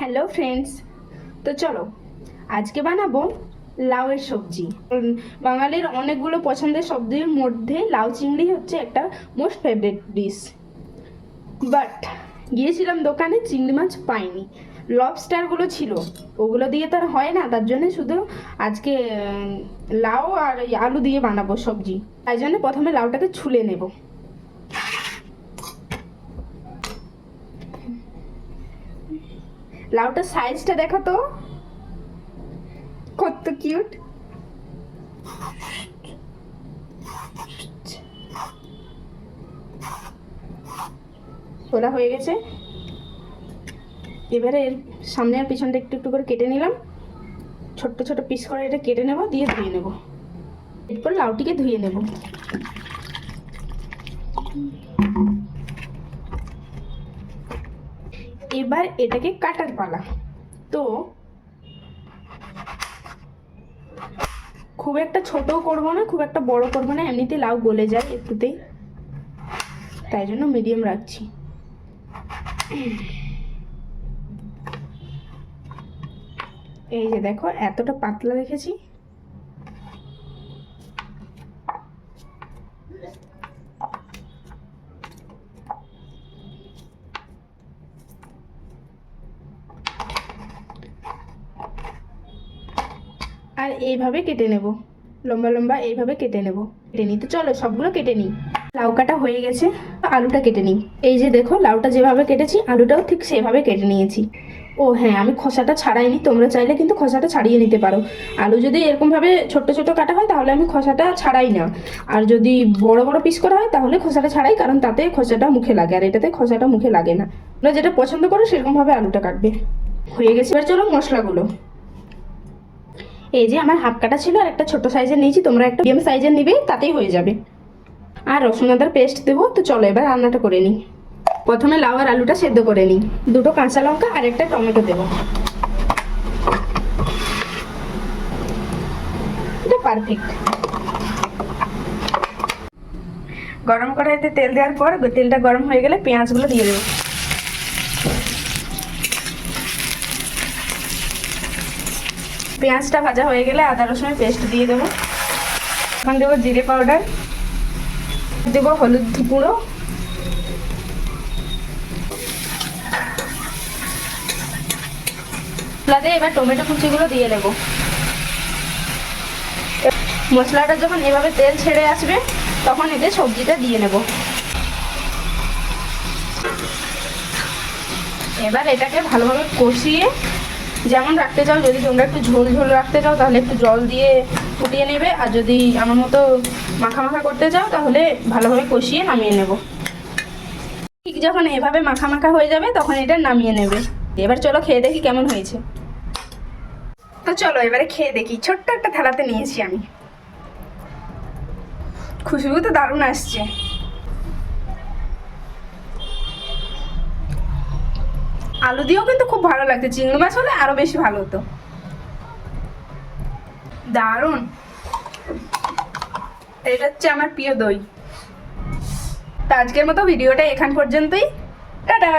Hello friends তো চলো, আজকে বানাবো লাউয়ের সবজি। বাঙালির অনেকগুলো পছন্দের সবজির মধ্যে লাউ চিংড়ি হচ্ছে একটা মোস্ট ফেভারিট ডিশ বাট গিয়েছিলাম দোকানে চিংড়ি মাছ পাইনি। লবস্টারগুলো ছিল, ওগুলো দিয়ে তো আর হয় না, তার জন্য শুধু আজকে লাউ আর আলু দিয়ে বানাবো সবজি। তাই জন্য প্রথমে লাউটাকে ছুলে নেব। লাউটার সাইজটা দেখো তো। কত কিউট। তোলা হয়ে গেছে। এবারে এর সামনে আর পিছনটা একটু একটু করে কেটে নিলাম। ছোট্ট ছোট পিস করে এটা কেটে নেব, দিয়ে ধুয়ে নেব। এরপর লাউটিকে ধুয়ে নেব। এবার এটাকে কাটার পালা। তো, খুব একটা ছোট করব না, খুব একটা বড় করব না, এমনিতে লাউ গলে যায় একটুতেই। তাই জন্য মিডিয়াম রাখছি। এই যে দেখো, এতটা পাতলা রেখেছি। আর এইভাবে কেটে নেব। লম্বা লম্বা এইভাবে কেটে নেব। কেটে নিই তো, চলো সবগুলো কেটে নিই। লাউ কাটা হয়ে গেছে আলুটা কেটে নিই। এই যে দেখো, লাউটা যেভাবে কেটেছি, আলুটাও ঠিক সেভাবে কেটে নিয়েছি। ও হ্যাঁ আমি খোসাটা ছাড়াইনি, তোমরা চাইলে কিন্তু খোসাটা ছাড়িয়ে নিতে পারো। আলু যদি এরকমভাবে ছোট্ট ছোট কাটা হয়, তাহলে আমি খোসাটা ছাড়াই না। আর যদি বড় বড় পিস করা হয়, তাহলে খোসাটা ছাড়াই, কারণ তাতে খোসাটা মুখে লাগে, আর এটাতে খোসাটা মুখে লাগে না। তোমরা যেটা পছন্দ করো, সেরকমভাবে আলুটা কাটবে। হয়ে গেছে। এবার চলো মশলাগুলো। এই যে আমার হাফ কাটা ছিল আর একটা ছোট সাইজের নিয়েছি, তোমরা একটা মিডিয়াম সাইজের নিবে, তাতেই হয়ে যাবে। আর রসুন আদার পেস্ট দেবো, তো চলো এবার রান্নাটা করে নিই। প্রথমে লাউ আর আলুটা সেদ্ধ করে নিই। দুটো কাঁচা লঙ্কা আর একটা টমেটো দেবো। এটা পারফেক্ট গরম কড়াইতে তেল দেওয়ার পর, তেলটা গরম হয়ে গেলে পেঁয়াজগুলো দিয়ে দেবো। পেঁয়াজটা ভাজা হয়ে গেলে আদা রসুনের পেস্ট দিয়ে দেবো। এখন দেবো জিরে পাউডার, দেবো হলুদ গুঁড়ো। মশলাতে এবার টমেটো কুচিগুলো দিয়ে দেবো। মশলাটা যখন এভাবে তেল ছেড়ে আসবে, তখন এতে সবজিটা দিয়ে নেব। এবার এটাকে ভালোভাবে কষিয়ে যেমন রাখতে চাও, যদি তোমরা একটু ঝোল ঝোল রাখতে চাও, তাহলে একটু জল দিয়ে ফুটিয়ে নেবে। আর যদি আমার মতো মাখা মাখা করতে চাও, তাহলে ভালোভাবে কষিয়ে নামিয়ে নেব। ঠিক যখন এভাবে মাখা মাখা হয়ে যাবে, তখন এটা নামিয়ে নেবে। এবার চলো খেয়ে দেখি কেমন হয়েছে। তো চলো এবারে খেয়ে দেখি। ছোট্ট একটা থালাতে নিয়েছি আমি। খুশবু তো দারুণ আসছে। আলু দিয়েও কিন্তু খুব ভালো লাগছে চিংড়ি মাছ হলে আরও বেশি ভালো হতো। দারুণ। এটা হচ্ছে আমার প্রিয় দই। তো আজকের মতো ভিডিওটা এখান পর্যন্তই। টাটা!